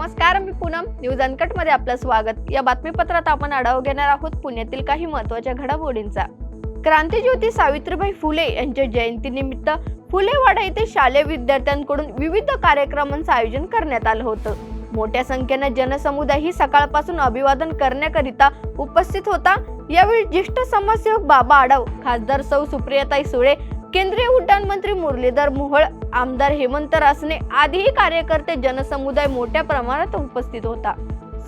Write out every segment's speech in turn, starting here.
नमस्कार मी पूनम. न्यूज अनकटमध्ये आपलं स्वागत. या बातमीपत्रात आपण आढावा घेणार आहोत पुण्यातील काही महत्त्वाच्या घडामोडींचा. क्रांतीज्योती सावित्रीबाई फुले यांच्या जयंतीनिमित्त फुलेवाडा येथे शालेय विद्यार्थ्यांकडून विविध कार्यक्रमांचं आयोजन करण्यात आलं होतं. मोठ्या संख्येनं जनसमुदाय ही सकाळपासून अभिवादन करण्याकरिता उपस्थित होता. यावेळी ज्येष्ठ समाजसेवक बाबा आढाव खासदार सौ सुप्रियाताई सुळे केंद्रीय उड्डाण मंत्री मुरलीधर मोहोळ आमदार हेमंत रासने आदीही कार्यकर्ते जनसमुदाय मोठ्या प्रमाणात उपस्थित होता.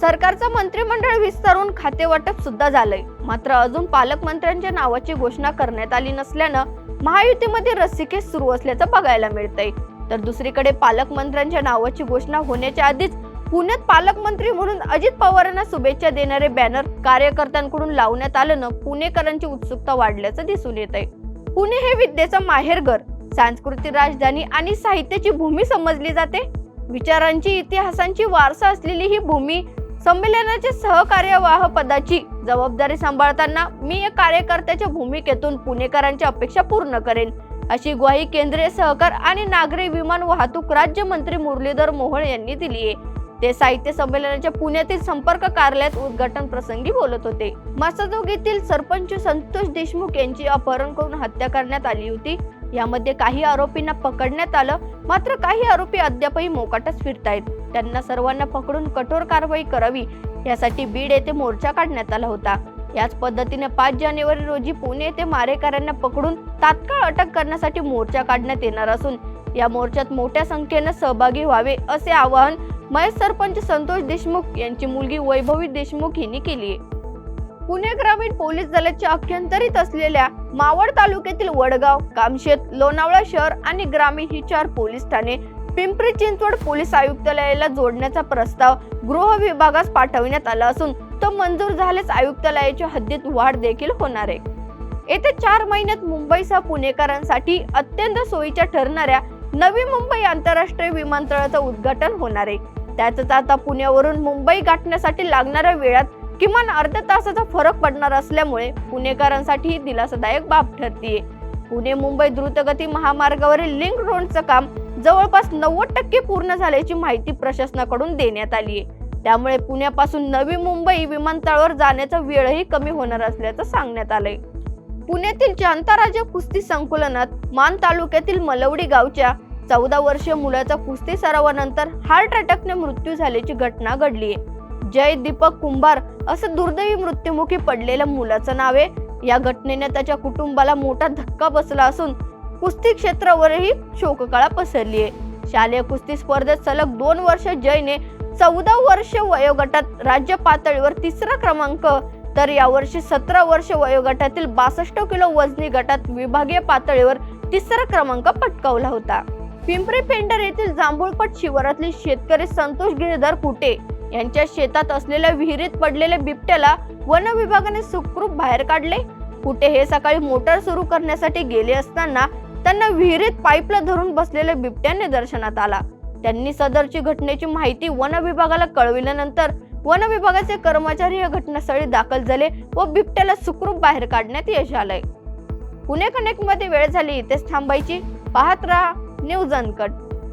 सरकारचं मंत्रिमंडळ विस्तारून खाते वाटप सुद्धा झालंय. मात्र अजून पालकमंत्र्यांच्या नावाची घोषणा करण्यात आली नसल्यानं महायुतीमध्ये रस्सीखेच सुरू असल्याचं बघायला मिळतंय. तर दुसरीकडे पालकमंत्र्यांच्या नावाची घोषणा होण्याच्या आधीच पुण्यात पालकमंत्री म्हणून अजित पवारांना शुभेच्छा देणारे बॅनर कार्यकर्त्यांकडून लावण्यात आल्यानं पुणेकरांची उत्सुकता वाढल्याचं दिसून येत आहे पुणे हे विद्येचं माहेरघर सांस्कृतिक राजधानी आणि साहित्याची भूमी समजली जाते. विचारांची इतिहासांची वारसा असलेली ही भूमी संमेलनाचे सहकार्यवाह पदाची जबाबदारी सांभाळताना मी या कार्यकर्त्याच्या भूमिकेतून पुणेकरांच्या अपेक्षा पूर्ण करेन. अशी ग्वाही केंद्रीय सहकार आणि नागरी विमान वाहतूक राज्यमंत्री मुरलीधर मोहोळ यांनी दिली आहे ते साहित्य संमेलनाच्या पुण्यातील संपर्क कार्यालयात उद्घाटन प्रसंगी बोलत होते. मासाजोग येथील सरपंच संतोष देशमुख यांची अपहरण करून हत्या करण्यात आली होती. यामध्ये काही आरोपींना पकडण्यात आलं. मात्र काही आरोपी अद्यापही मोकाटच फिरतायत. त्यांना सर्वांना पकडून कठोर कारवाई करावी यासाठी बीड येथे मोर्चा काढण्यात आला होता. याच पद्धतीने पाच जानेवारी रोजी पुणे येथे मारेकऱ्यांना पकडून तात्काळ अटक करण्यासाठी मोर्चा काढण्यात येणार असून या मोर्चात मोठ्या संख्येनं सहभागी व्हावे असे आवाहन महेश सरपंच संतोष देशमुख यांची मुलगी वैभवी देशमुख यांनी केली. आहे पुणे ग्रामीण पोलीस दलाच्या अख्यंतरीत असलेल्या मावळ तालुक्यातील वडगाव कामशेत लोणावळा शहर आणि ग्रामीण ही चार पोलीस ठाणे पिंपरी चिंचवड पोलीस आयुक्तालयाला जोडण्याचा प्रस्ताव गृह विभागास पाठवण्यात आला असून तो मंजूर झाल्यास आयुक्तालयाच्या हद्दीत वाढ देखील होणार आहे. येत्या चार महिन्यात मुंबईसह पुणेकरांसाठी अत्यंत सोयीच्या ठरणाऱ्या नवी मुंबई आंतरराष्ट्रीय विमानतळाचं उद्घाटन होणार आहे. त्यातच आता पुण्यावरून मुंबई गाठण्यासाठी लागणाऱ्या वेळात किमान अर्ध्या तासाचा फरक पडणार असल्यामुळे पुणेकरांसाठी ही दिलासादायक बाब ठरतीये. पुणे मुंबई द्रुतगती महामार्गावरील लिंक रोडचं काम जवळपास नव्वद टक्के पूर्ण झाल्याची माहिती प्रशासनाकडून देण्यात आली आहे त्यामुळे पुण्यापासून नवी मुंबई विमानतळावर जाण्याचा वेळही कमी होणार असल्याचं सांगण्यात आलंय. पुण्यातील शांताराजा कुस्ती संकुलनात मान तालुक्यातील मलवडी गावच्या चौदा वर्षीय मुलाचा कुस्ती सरावानंतर हार्ट अटॅकने मृत्यू झाल्याची घटना घडली. आहे जय दीपक कुंभार असं दुर्दैवी मृत्युमुखी पडलेल्या मुलाचं नाव आहे. या घटनेने त्याच्या कुटुंबाला मोठा धक्का बसला असून कुस्ती क्षेत्रावरही शोककळा पसरली आहे. शालेय कुस्ती स्पर्धेत सलग दोन वर्ष जयने चौदा वर्ष वयोगटात राज्य पातळीवर तिसरा क्रमांक तर यावर्षी सतरा वर्ष वयोगटातील बासष्ट किलो वजनी गटात विभागीय पातळीवर तिसरा क्रमांक पटकावला होता. पिंपरी पेंडर येथील जांभूळपट शिवारातले शेतकरी संतोष गिरधर कुटे यांच्या शेतात असलेल्या विहिरीत पडलेल्या बिबट्याला वन विभागाने सुखरूप बाहेर काढले. कुठे हे सकाळी मोटार सुरू करण्यासाठी गेले असताना त्यांना विहिरीत पाईपला धरून बसलेल्या बिबट्या निदर्शनात आला. त्यांनी सदरची घटनेची माहिती वन विभागाला कळविल्यानंतर वन विभागाचे कर्मचारी या घटनास्थळी दाखल झाले व बिबट्याला सुखरूप बाहेर काढण्यात यश आलंय. पुणे कनेक्टमध्ये वेळ झाली इथेच थांबायची. पाहत राहा. News uncut.